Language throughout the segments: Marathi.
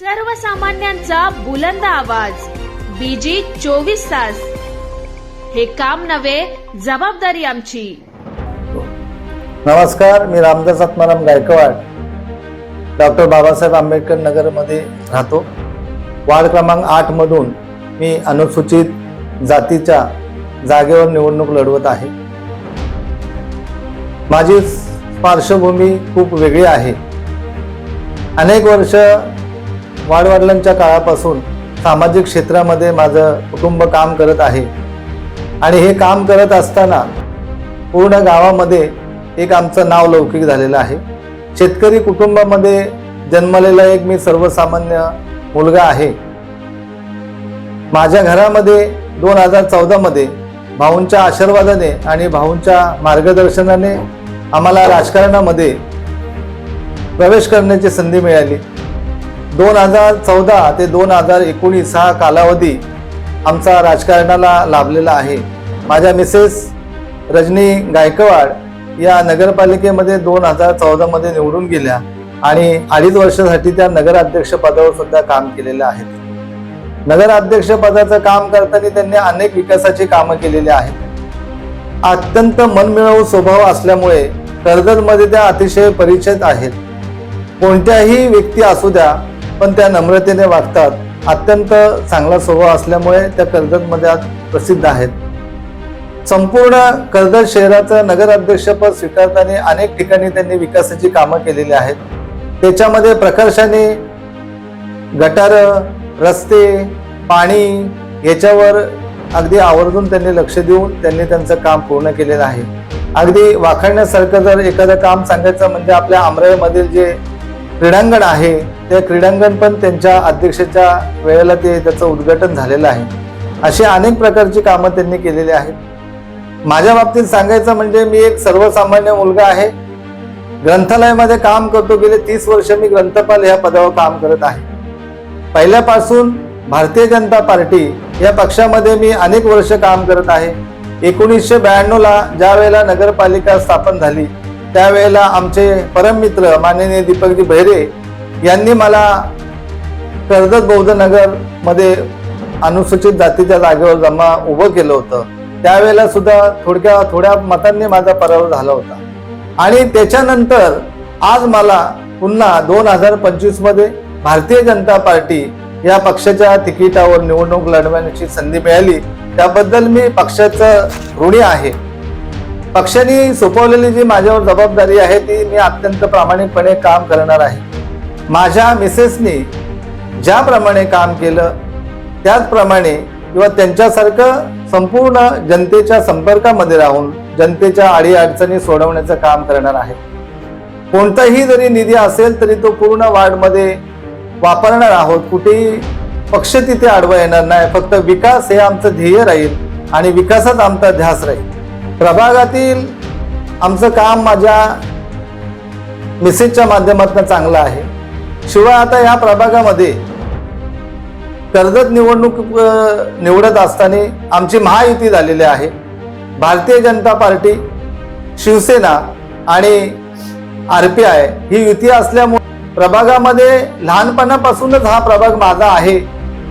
सर्वसामान्यांचा बुलंद आवाज. बीजी चोवीस तास. हे काम नव्हे जबाबदारी आमची. नमस्कार मी रामदास आत्माराम गायकवाड. डॉक्टर बाबासाहेब आंबेडकर नगरमध्ये राहतो. वार्ड क्रमांक आठ मधून मी अनुसूचित जातीच्या जागेवर निवडणूक लढवत आहे. माझी पार्श्वभूमी खूप वेगळी आहे. अनेक वर्ष वाडवडिलांच्या काळापासून सामाजिक क्षेत्रामध्ये माझं कुटुंब काम करत आहे. आणि हे काम करत असताना पूर्ण गावामध्ये एक आमचं नाव लौकिक झालेलं आहे. शेतकरी कुटुंबामध्ये जन्मलेला एक मी सर्वसामान्य मुलगा आहे. माझ्या घरामध्ये दोन हजार चौदामध्ये भाऊंच्या आशीर्वादाने आणि भाऊंच्या मार्गदर्शनाने आम्हाला राजकारणामध्ये प्रवेश करण्याची संधी मिळाली. दोन हजार चौदा ते दोन हजार एकोणीस हा कालावधी आमचा राजकारणाला लाभलेला आहे. माझ्या मिसेस रजनी गायकवाड या नगरपालिकेमध्ये दोन हजार चौदामध्ये निवडून गेल्या आणि अडीच वर्षासाठी त्या नगराध्यक्ष पदावर सुद्धा काम केलेलं आहे. नगराध्यक्ष पदाचं काम करताना त्यांनी अनेक विकासाची कामं केलेली आहेत. अत्यंत मनमिळवू स्वभाव असल्यामुळे कर्जतमध्ये त्या अतिशय परिचित आहेत. कोणत्याही व्यक्ती असू द्या पण त्या नम्रतेने वागतात. अत्यंत चांगला स्वभाव असल्यामुळे त्या कर्जतमध्ये आज प्रसिद्ध आहेत. संपूर्ण कर्जत शहराचं नगराध्यक्षपद स्वीकारताना अनेक ठिकाणी त्यांनी विकासाची कामं केलेली आहेत. त्याच्यामध्ये प्रकर्षाने गटार रस्ते पाणी याच्यावर अगदी आवर्जून त्यांनी लक्ष देऊन त्यांनी त्यांचं काम पूर्ण केलेलं आहे. अगदी वाखाणण्यासारखं जर एखादं काम सांगायचं म्हणजे आपल्या अमरावतीमधील जे क्रीडांगण आहे. ते क्रीडांगण पण त्यांच्या अध्यक्षाच्या वेळेला ते त्याचं उद्घाटन झालेलं आहे. अशी अनेक प्रकारची कामं त्यांनी केलेली आहेत. माझ्या बाबतीत सांगायचं म्हणजे मी एक सर्वसामान्य मुलगा आहे. ग्रंथालयामध्ये काम करतो. गेले तीस वर्ष मी ग्रंथपाल ह्या पदावर काम करत आहे. पहिल्यापासून भारतीय जनता पार्टी या पक्षामध्ये मी अनेक वर्ष काम करत आहे. एकोणीसशे ब्याण्णवला ज्या वेळेला नगरपालिका स्थापन झाली त्यावेळेला आमचे परममित्र माननीय दीपकजी बहिरे यांनी मला कर्जत बौद्ध नगरमध्ये अनुसूचित जातीच्या जागेवर जमा उभं केलं होतं. त्यावेळेला सुद्धा थोडक्या थोड्या मतांनी माझा पराभव झाला होता. आणि त्याच्यानंतर आज मला पुन्हा दोन हजार पंचवीसमध्ये भारतीय जनता पार्टी या पक्षाच्या तिकिटावर निवडणूक लढवण्याची संधी मिळाली. त्याबद्दल मी पक्षाचं ऋणी आहे. पक्षाने सोपवलेली जी माझ्यावर जबाबदारी आहे ती मी अत्यंत प्रामाणिकपणे काम करणार आहे. माझ्या मिसेसनी ज्याप्रमाणे काम केलं त्याचप्रमाणे किंवा त्यांच्यासारखं संपूर्ण जनतेच्या संपर्कामध्ये राहून जनतेच्या अडीअडचणी सोडवण्याचं काम करणार आहे. कोणताही जरी निधी असेल तरी तो पूर्ण वार्डमध्ये वापरणार आहोत. कुठेही पक्ष तिथे आडवा येणार नाही. फक्त विकास हे आमचं ध्येय राहील आणि विकासात आमचा ध्यास राहील. प्रभागातील आमचं काम माझ्या मिसेसच्या माध्यमातून चांगलं आहे. शिवाय आता या प्रभागामध्ये कर्जत निवडणूक निवडत असताना आमची महायुती झालेली आहे. भारतीय जनता पार्टी शिवसेना आणि आर पी आय ही युती असल्यामुळे प्रभागामध्ये लहानपणापासूनच हा प्रभाग माझा आहे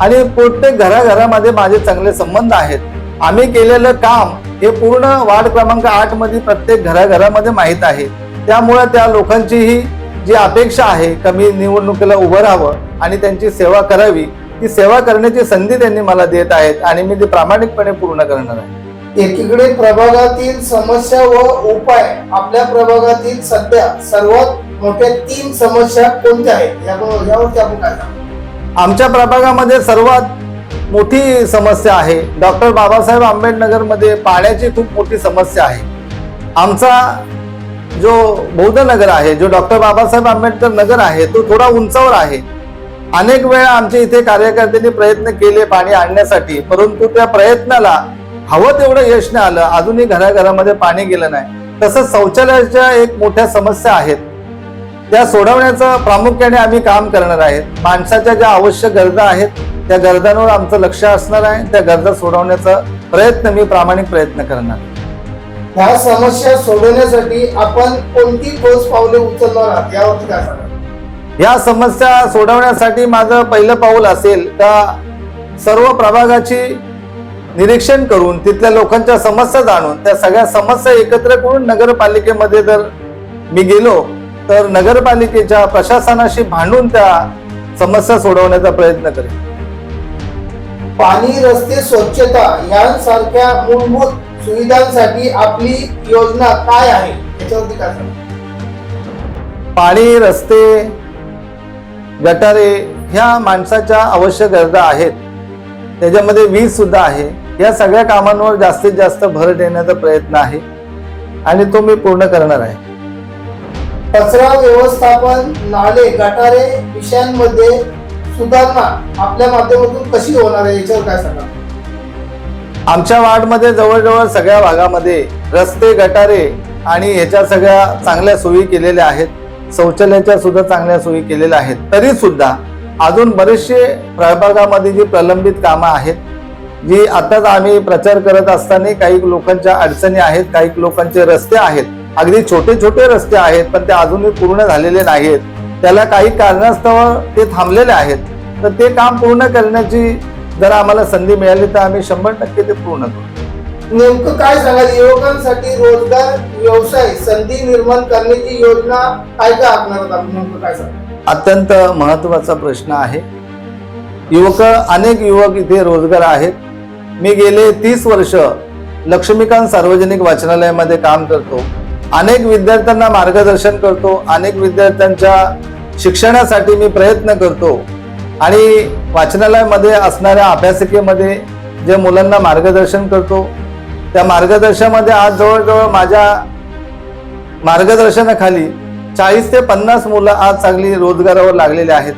आणि प्रत्येक घराघरामध्ये माझे चांगले संबंध आहेत. आम्ही केलेलं काम हे पूर्ण वार्ड क्रमांक आठमध्ये प्रत्येक घराघरामध्ये माहीत आहे. त्यामुळे त्या लोकांचीही जी अपेक्षा आहे कमी निवडणुकीला उभं राहावं आणि त्यांची सेवा करावी ती सेवा करण्याची संधी त्यांनी मला देत आहेत आणि मी ती प्रामाणिकपणे पूर्ण करणार आहे. एकीकडे प्रभागातील समस्या व उपाय आपल्या प्रभागातील सध्या सर्वात मोठ्या तीन समस्या कोणत्या आहेत? यावर- यावरती आपण काय सांगू? आमच्या प्रभागामध्ये सर्वात मोठी समस्या आहे. डॉक्टर बाबासाहेब आंबेडनगरमध्ये पाण्याची खूप मोठी समस्या आहे. आमचा जो बौद्ध नगर आहे जो डॉक्टर बाबासाहेब आंबेडकर नगर आहे तो थोडा उंचावर आहे. अनेक वेळा आमच्या इथे कार्यकर्त्यांनी प्रयत्न केले पाणी आणण्यासाठी परंतु त्या प्रयत्नाला हवं तेवढं यश नाही आलं. अजूनही घराघरामध्ये पाणी गेलं नाही. तसंच शौचालयाच्या एक मोठ्या समस्या आहेत. त्या सोडवण्याचं प्रामुख्याने आम्ही काम करणार आहेत. माणसाच्या ज्या आवश्यक गरजा आहेत त्या गरजांवर आमचं लक्ष असणार आहे त्या गरजा सोडवण्याचा प्रयत्न मी प्रामाणिक प्रयत्न करणार. ह्या समस्या सोडवण्यासाठी आपण कोणती ठोस पावले उचलणार आहात? यावरती काय या समस्या सोडवण्यासाठी माझं पहिलं पाऊल असेल का सर्व प्रभागाची निरीक्षण करून तिथल्या लोकांच्या समस्या जाणून त्या सगळ्या समस्या एकत्र करून नगरपालिकेमध्ये जर मी गेलो तर नगरपालिकेच्या प्रशासनाशी भांडून त्या समस्या सोडवण्याचा प्रयत्न करेन. पाणी रस्ते स्वच्छता यांसारख्या मूलभूत सुविधांसाठी आपली योजना काय आहे? याच्यावरती काय पाणी रस्ते गटारे ह्या माणसाच्या आवश्यक गरजा आहेत. त्याच्यामध्ये वीज सुद्धा आहे. या सगळ्या कामांवर जास्तीत जास्त भर देण्याचा प्रयत्न आहे आणि तो मी पूर्ण करणार आहे. कचरा व्यवस्थापन नाले गटारे विषयांमध्ये सुधारणा आपल्या माध्यमातून कशी होणार आहे याच्यावर काय सांगा आमच्या वार्डमध्ये जवळजवळ सगळ्या भागामध्ये रस्ते गटारे आणि ह्याच्या सगळ्या चांगल्या सोयी केलेल्या आहेत. शौचालयाच्या सुद्धा चांगल्या सोयी केलेल्या आहेत. तरी सुद्धा अजून बरेचसे प्रभागामध्ये जी प्रलंबित कामं आहेत जी आताच आम्ही प्रचार करत असताना काही लोकांच्या अडचणी आहेत काही लोकांचे रस्ते आहेत. अगदी छोटे छोटे रस्ते आहेत पण ते अजूनही पूर्ण झालेले नाहीत त्याला काही कारणास्तव ते थांबलेले आहेत. तर ते काम पूर्ण करण्याची जर आम्हाला संधी मिळाली तर आम्ही शंभर टक्के ते पूर्ण करू. नेमकं काय सांगाल? युवकांसाठी रोजगार व्यवसाय संधी निर्माण करण्याची योजना काय काय आखणार आहात आपण? नेमकं काय सांगा अत्यंत महत्त्वाचा प्रश्न आहे. युवक अनेक युवक इथे रोजगार आहेत. मी गेले तीस वर्ष लक्ष्मीकांत सार्वजनिक वाचनालयामध्ये काम करतो. अनेक विद्यार्थ्यांना मार्गदर्शन करतो. अनेक विद्यार्थ्यांच्या शिक्षणासाठी मी प्रयत्न करतो. आणि वाचनालयामध्ये असणाऱ्या अभ्यासिकेमध्ये जे मुलांना मार्गदर्शन करतो त्या मार्गदर्शनामध्ये आज जवळजवळ माझ्या मार्गदर्शनाखाली चाळीस ते पन्नास मुलं आज चांगली रोजगारावर लागलेले आहेत.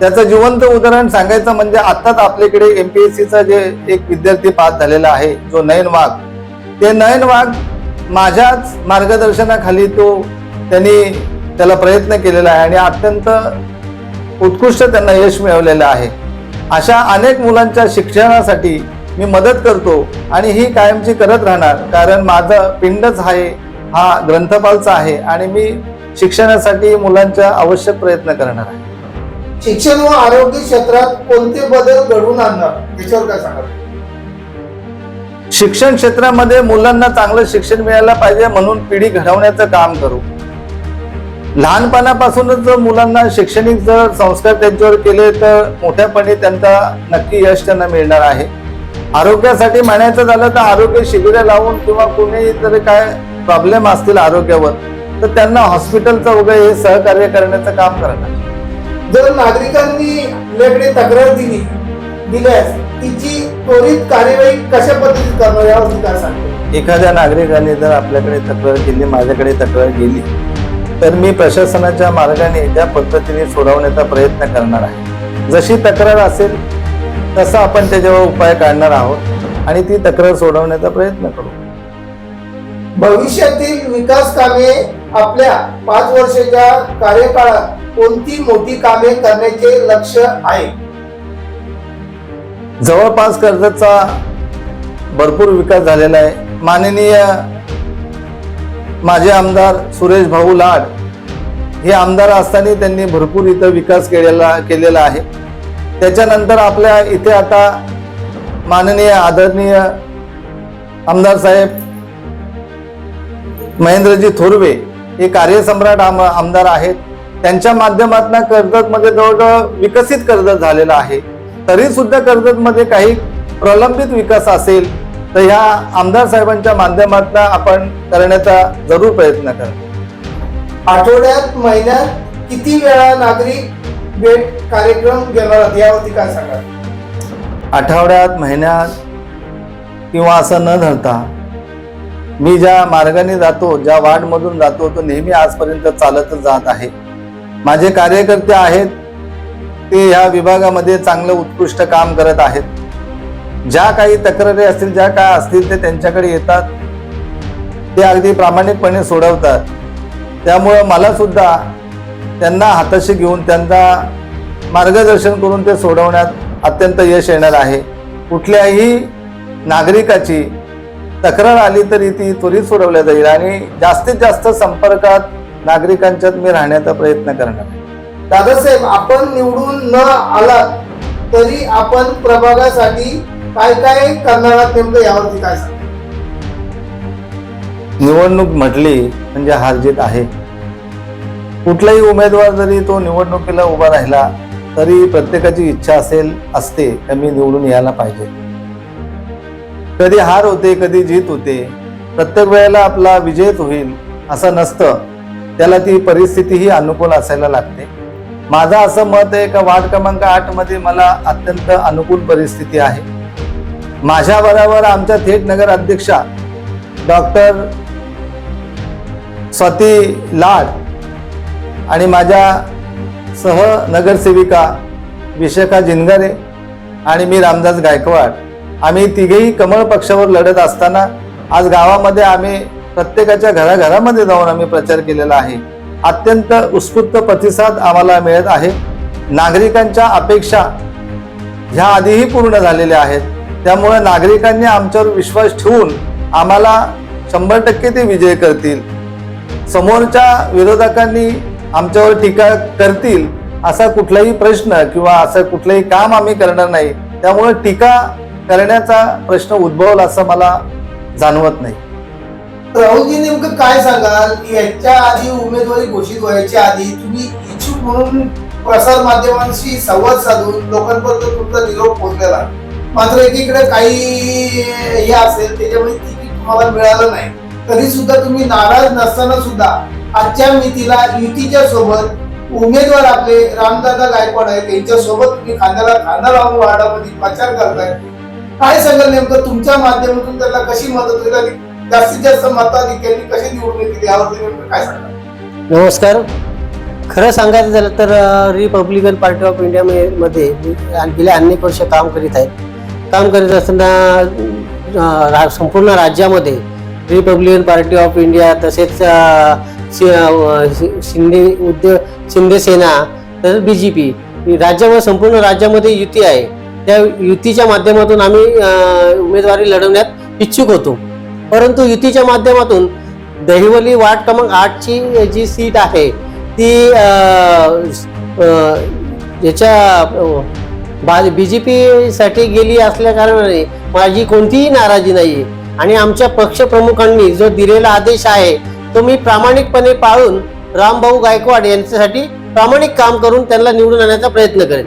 त्याचं जिवंत उदाहरण सांगायचं म्हणजे आत्ताच आपल्याकडे एम पी एस सीचा जे एक विद्यार्थी पास झालेला आहे जो नयन वाघ. ते नयन वाघ माझ्याच मार्गदर्शनाखाली तो त्यांनी त्याला प्रयत्न केलेला आहे आणि अत्यंत उत्कृष्ट त्यांना यश मिळवलेलं आहे. अशा अनेक मुलांच्या शिक्षणासाठी मी मदत करतो आणि ही कायमची करत राहणार. कारण माझं पिंडच आहे हा ग्रंथपालचा आहे आणि मी शिक्षणासाठी मुलांच्या आवश्यक प्रयत्न करणार आहे. शिक्षण व आरोग्य क्षेत्रात कोणते बदल घडवून आणणार? याच्यावर काय सांगाल? शिक्षण क्षेत्रामध्ये मुलांना चांगलं शिक्षण मिळायला पाहिजे म्हणून पिढी घडवण्याचं काम करू. लहानपणापासूनच जर मुलांना शैक्षणिक जर संस्कार त्यांच्यावर केले तर मोठ्यापणी त्यांचा नक्की यश त्यांना मिळणार आहे. आरोग्यासाठी म्हणायचं झालं तर आरोग्य शिबिरं लावून किंवा कुणी जर काय प्रॉब्लेम असतील आरोग्यावर तर त्यांना हॉस्पिटलचं वगैरे हे सहकार्य करण्याचं काम करणार. जर नागरिकांनी आपल्याकडे तक्रार दिली दिल्यास तिची त्वरित कार्यवाही कशा पद्धतीत करणार यावरती काय सांगतो? एखाद्या नागरिकाने जर आपल्याकडे तक्रार केली माझ्याकडे तक्रार केली तर मी प्रशासनाच्या मार्गाने त्या पद्धतीने सोडवण्याचा प्रयत्न करणार आहे. जशी तक्रार असेल तसा आपण त्याच्यावर उपाय काढणार आहोत आणि ती तक्रार सोडवण्याचा प्रयत्न करू. भविष्यातील विकास कामे आपल्या पाच वर्षाच्या कार्यकाळात कोणती मोठी कामे करण्याचे लक्ष आहे? जवळपास कर्जतचा भरपूर विकास झालेला आहे. माननीय माझे आमदार सुरेश भाऊ लाड हे आमदार असताना त्यांनी भरपूर इथं विकास केलेला केलेला आहे. त्याच्यानंतर आपल्या इथे आता माननीय आदरणीय आमदार साहेब महेंद्रजी थोरवे हे कार्यसम्राट आम आमदार आहेत. त्यांच्या माध्यमातून कर्जतमध्ये जवळजवळ विकसित कर्जत झालेलं आहे. तरी सुद्धा कर्जतमध्ये काही प्रलंबित विकास असेल तर ह्या आमदार साहेबांच्या माध्यमातून आपण करण्याचा जरूर प्रयत्न करा आठवड्यात महिन्यात किती वेळा नागरिक भेट कार्यक्रम घेणार यावरती काय सांगाल? आठवड्यात महिन्यात किंवा असं न धरता मी ज्या मार्गाने जातो ज्या वार्डमधून जातो तो नेहमी आजपर्यंत चालतच जात आहे. माझे कार्यकर्ते आहेत ते ह्या विभागामध्ये चांगलं उत्कृष्ट काम करत आहेत. ज्या काही तक्रारी असतील ज्या काय असतील ते त्यांच्याकडे येतात. ते अगदी प्रामाणिकपणे सोडवतात. त्यामुळं मला सुद्धा त्यांना हाताशी घेऊन त्यांना मार्गदर्शन करून ते सोडवण्यात अत्यंत यश येणार आहे. कुठल्याही नागरिकाची तक्रार आली तरी ती त्वरित सोडवल्या जाईल आणि जास्तीत जास्त संपर्कात नागरिकांच्यात मी राहण्याचा प्रयत्न करणार दादासाहेब आपण निवडून न आलात तरी आपण प्रभागासाठी काय काय करणार आहात नेमकं यावरती काय सांगा निवडणूक म्हटली म्हणजे हारजीत आहे. कुठलाही उमेदवार जरी तो निवडणुकीला उभा राहिला तरी प्रत्येकाची इच्छा असेल असते तर मी निवडून यायला पाहिजे. कधी हार होते कधी जीत होते प्रत्येक वेळेला आपला विजयच होईल असं नसतं. त्याला ती परिस्थितीही अनुकूल असायला लागते. माझं असं मत आहे का वार्ड क्रमांक आठमध्ये मला अत्यंत अनुकूल परिस्थिती आहे. माझ्या बरोबर आमच्या थेट नगर अध्यक्षा डॉक्टर स्वाती लाड आणि माझ्या सह नगरसेविका विशाखा जिनगारे आणि मी रामदास गायकवाड. आम्ही तिघेही कमळ पक्षावर लढत असताना आज गावामध्ये आम्ही प्रत्येकाच्या घराघरामध्ये जाऊन आम्ही प्रचार केलेला आहे. अत्यंत उत्स्फूर्त प्रतिसाद आम्हाला मिळत आहे. नागरिकांच्या अपेक्षा ह्या आधीही पूर्ण झालेल्या आहेत. त्यामुळे नागरिकांनी आमच्यावर विश्वास ठेवून आम्हाला शंभर टक्के ते विजय करतील. समोरच्या विरोधकांनी आमच्यावर टीका करतील असा कुठलाही प्रश्न किंवा असं कुठलंही काम आम्ही करणार नाही. त्यामुळे टीका करण्याचा प्रश्न उद्भवला असं मला जाणवत नाही. राहुलजी नेमकं काय सांगाल? याच्या आधी उमेदवारी घोषित व्हायच्या आधी तुम्ही इच्छुक म्हणून प्रसार माध्यमांशी संवाद साधून लोकांपर्यंत तुमचा निरोप पोहोचलेला. मात्र एकीकडे काही हे असेल त्याच्यामुळे तिकीट तुम्हाला मिळालं नाही. तरी सुद्धा तुम्ही नाराज नसताना सुद्धा आजच्या मितीला युतीच्या सोबत उमेदवार आपले रामदादा गायकवाड आहेत त्यांच्यासोबत तुम्ही खांद्याला खांदा लावून वार्डामध्ये प्रचार करताय. काय सांगाल नेमकं? तुमच्या माध्यमातून त्यांना कशी मदत होईल आणि जास्तीत जास्त मताधिक्यांनी कशी निवडणूक केली यावरती नेमकं काय सांगाल? नमस्कार. खरं सांगायचं झालं तर रिपब्लिकन पार्टी ऑफ इंडियामध्ये मध्ये गेल्या अनेक वर्ष काम करीत आहेत. काम करीत असताना रा- संपूर्ण राज्यामध्ये रिपब्लिकन पार्टी ऑफ इंडिया तसेच शि- शिंदे उद्योग शिंदे सेना तसेच बी जे पी राज्यामध्ये संपूर्ण राज्यामध्ये युती आहे. त्या युतीच्या माध्यमातून आम्ही उमेदवारी लढवण्यात इच्छुक होतो. परंतु युतीच्या माध्यमातून दहिवली वार्ड क्रमांक आठची जी सीट आहे ती याच्या बी जे पीसाठी गेली असल्या कारणाने माझी कोणतीही नाराजी नाही आहे आणि आमच्या पक्षप्रमुखांनी जो दिलेला आदेश आहे तो मी प्रामाणिकपणे पाळून रामभाऊ गायकवाड यांच्यासाठी प्रामाणिक काम करून त्यांना निवडून आणण्याचा प्रयत्न करेन.